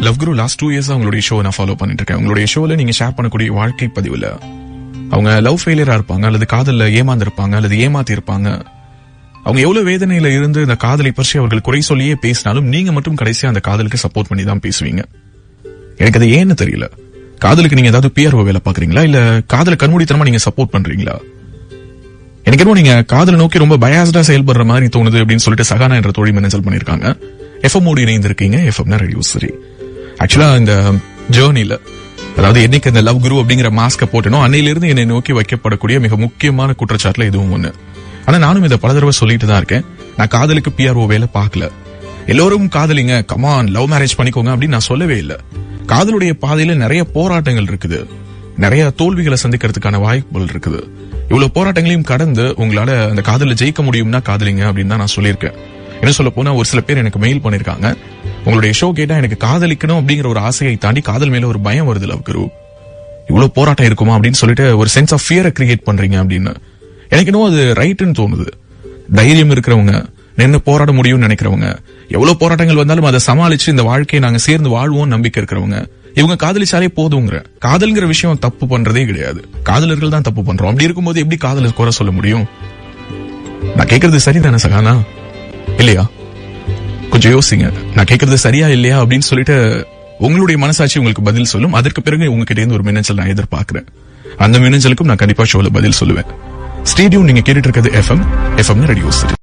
Love guru last two years அவங்களுடைய show நான் follow பண்ணிட்டு இருக்கேன் உங்களுடைய ஷோல நீங்க ஷேர் பண்ணக்கூடிய வாழ்க்கை பதிவுல அவங்க லவ் ஃபெயிலியரா இருப்பாங்க அல்லது காதல்ல ஏமாந்துருப்பாங்க அல்லது ஏமாத்தி இருப்பாங்க அவங்க எவ்வளவு வேதனையில இருந்து இந்த காதலை பற்றி அவர்கள் குறை சொல்லியே பேசினாலும் நீங்க மட்டும் கடைசியா அந்த காதலுக்கு சப்போர்ட் பண்ணி தான் பேசுவீங்க. எனக்கு அது ஏன்னு தெரியல. காதலுக்கு நீங்க ஏதாவது பிஆர்ஓ வேலை பாக்குறீங்களா இல்ல காதல கண்மூடித்தனமா நீங்க சப்போர்ட் பண்றீங்களா? எனக்கு என்னமோ நீங்க காதலை நோக்கி ரொம்ப பயாஸ்டா செயல்படுற மாதிரி தோணுது அப்படின்னு சொல்லிட்டு சகானா என்ற தோழி மின்னஞ்சல் பண்ணிருக்காங்க. எஃப்எம் ஓடி இணைந்திருக்கீங்க. எஃப்எம்னா ரேடியோ சரி ஆக்சுவலா இந்த ஜேர்னில அதாவது என்னைக்கு இந்த லவ் குரு அப்படிங்கிற மாஸ்க போட்டனோ அன்னையிலிருந்து என்னை நோக்கி வைக்கப்படக்கூடிய மிக முக்கியமான குற்றச்சாட்டுல இதுவும் ஒண்ணு. ஆனா நானும் இதை பல தடவை சொல்லிட்டு தான் இருக்கேன். நான் காதலுக்கு பிஆர்ஓ வேலை பார்க்கல. எல்லோரும் காதலிங்க கமான் லவ் மேரேஜ் பண்ணிக்கோங்க அப்படின்னு நான் சொல்லவே இல்லை. காதலுடைய பாதையில நிறைய போராட்டங்கள் இருக்குது. நிறைய தோல்விகளை சந்திக்கிறதுக்கான வாய்ப்புகள் இருக்குது. இவ்வளவு போராட்டங்களையும் கடந்து உங்களால அந்த காதல ஜெயிக்க முடியும்னா காதலிங்க அப்படின்னு தான் நான் சொல்லியிருக்கேன். என்ன சொல்ல போனா ஒரு சில பேர் எனக்கு மெயில் பண்ணிருக்காங்க. உங்களுடைய ஷோ கேட்டா எனக்கு காதலிக்கணும் அப்படிங்கிற ஒரு ஆசையை தாண்டி காதல் மேல ஒரு பயம் வருது லவ் குரு இவ்வளவு போராட்டம் இருக்குமா அப்படின்னு சொல்லிட்டு ஒரு சென்ஸ் ஆஃப் ஃபியரை கிரியேட் பண்றீங்க அப்படின்னு. எனக்கு இன்னும் அது ரைட்டுன்னு தோணுது. தைரியம் இருக்கிறவங்க நின்று போராட முடியும்னு நினைக்கிறவங்க எவ்வளவு போராட்டங்கள் வந்தாலும் அதை சமாளிச்சு இந்த வாழ்க்கையை நாங்க சேர்ந்து வாழ்வோம் நம்பிக்கை இருக்கிறவங்க இவங்க காதலிச்சாலே போதுங்கிற. காதல்ங்கிற விஷயம் தப்பு பண்றதே கிடையாது. காதலர்கள் தான் தப்பு பண்றோம். அப்படி இருக்கும்போது எப்படி காதலை குறை சொல்ல முடியும்? நான் கேக்குறது சரிதானே சகானா? இல்லையா? கொஞ்சம் யோசிங்க. நான் கேக்குறது சரியா இல்லையா அப்படின்னு சொல்லிட்டு உங்களுடைய மனசாட்சி உங்களுக்கு பதில் சொல்லும். அதற்கு பிறகு உங்ககிட்ட இருந்து ஒரு மின்னஞ்சல் நான் எதிர்பார்க்கிறேன். அந்த மின்னஞ்சலுக்கும் நான் கண்டிப்பா ஷோல பதில் சொல்லுவேன். ஸ்டேடியம் நீங்க கேட்டுட்டு இருக்கிறது எஃப்எம் எஃப்எம் ரேடியோ சரி